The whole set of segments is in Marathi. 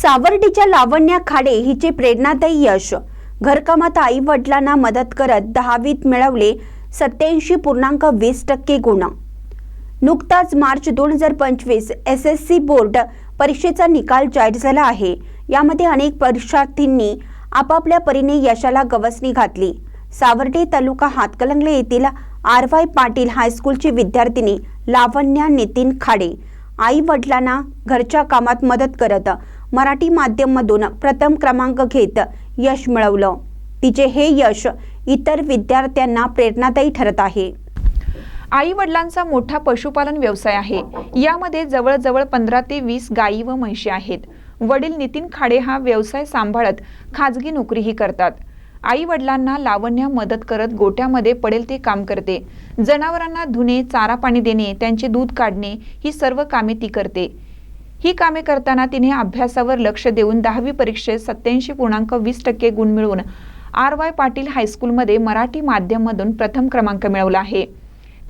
सावर्डीच्या लावण्या खाडे हिचे प्रेरणादायी यश. घरकामात आई वडिलांना मदत करत दहावीत मिळवले सत्याऐंशी पूर्णांक वीस टक्के गुण. नुकताच मार्च दोन हजार पंचवीस एस एस सी बोर्ड परीक्षेचा निकाल जाहीर झाला आहे. यामध्ये अनेक परीक्षार्थींनी आपापल्या परीने यशाला गवसणी घातली. सावर्डे तालुका हातकलंगले येथील आर वाय पाटील हायस्कूलची विद्यार्थिनी लावण्या नितीन खाडे. आई वडिलांना घरच्या कामात मदत करत मराठी माध्यममधून प्रथम क्रमांक घेत यश मिळवलं. तिचे हे यश इतर विद्यार्थ्यांना प्रेरणादायी ठरत आहे. आई वडिलांचा मोठा पशुपालन व्यवसाय आहे. यामध्ये जवळजवळ पंधरा ते वीस गायी व म्हशी आहेत. वडील नितीन खाडे हा व्यवसाय सांभाळत खाजगी नोकरीही करतात. आई वडिलांना लावण्या मदत करत गोट्यामध्ये पडेल ते काम करते. जनावरांना धुणे चारा पाणी देणे त्यांचे दूध काढणे ही सर्व कामे ती करते. ही कामे करताना तिने अभ्यासावर लक्ष देऊन दहावी परीक्षेत सत्याऐंशी पूर्णांक वीस टक्के गुण मिळवून आर वाय पाटील हायस्कूलमध्ये मराठी माध्यममधून प्रथम क्रमांक मिळवला आहे.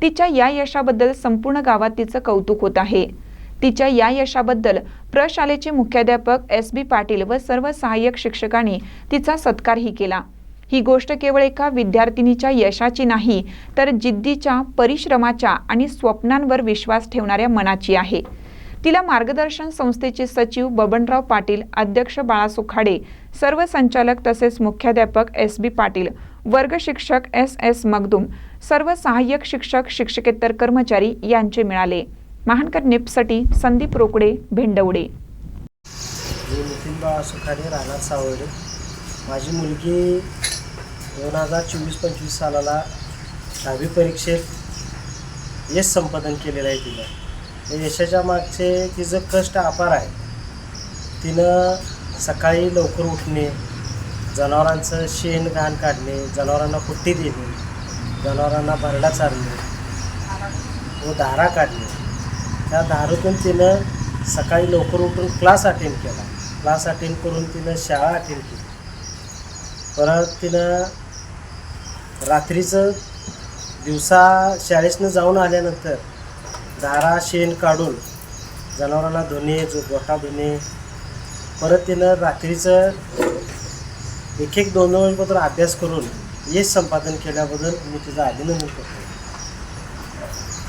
तिच्या या यशाबद्दल संपूर्ण गावात तिचं कौतुक होत आहे. तिच्या या यशाबद्दल प्रशालेचे मुख्याध्यापक एस बी पाटील व सर्व सहाय्यक शिक्षकांनी तिचा सत्कारही केला. ही गोष्ट केवळ एका विद्यार्थिनीच्या यशाची नाही तर जिद्दीच्या परिश्रमाच्या आणि स्वप्नांवर विश्वास ठेवणाऱ्या मनाची आहे. तिला मार्गदर्शन संस्थेचे सचिव बबनराव पाटील अध्यक्ष बाळा सुखाडे सर्व संचालक तसेच मुख्याध्यापक एस बी पाटील वर्ग शिक्षक एस एस मगदुम सर्व सहाय्यक शिक्षक शिक्षकेतर कर्मचारी यांचे मिळाले. महानकर निपसाठी संदीप रोकडे भेंडवडे. मी नितीन बाळा सुखाडे राहणार माझी मुलगी दोन हजार चोवीस पंचवीस सालाला दहावी परीक्षेत यश संपादन केलेलं आहे तिला. म्हणजे यशाच्या मागचे तिचं कष्ट अपार आहे. तिनं सकाळी लवकर उठणे जनावरांचं शेण घाण काढणे जनावरांना कुट्टी देणे जनावरांना भरडा चारणे व धारा काढणे. त्या धारातून तिनं सकाळी लवकर उठून क्लास अटेंड केला. क्लास अटेंड करून तिनं शाळा अटेंड केली. परत तिनं रात्रीचं दिवसा शाळेसनं जाऊन आल्यानंतर धारा शेण काढून जनावरांना धुणे जो गोठा धुणे परत तिनं रात्रीचं एक एक दोन दोन अभ्यास करून यश संपादन केल्याबद्दल मी तिचं अभिनंदन करतो.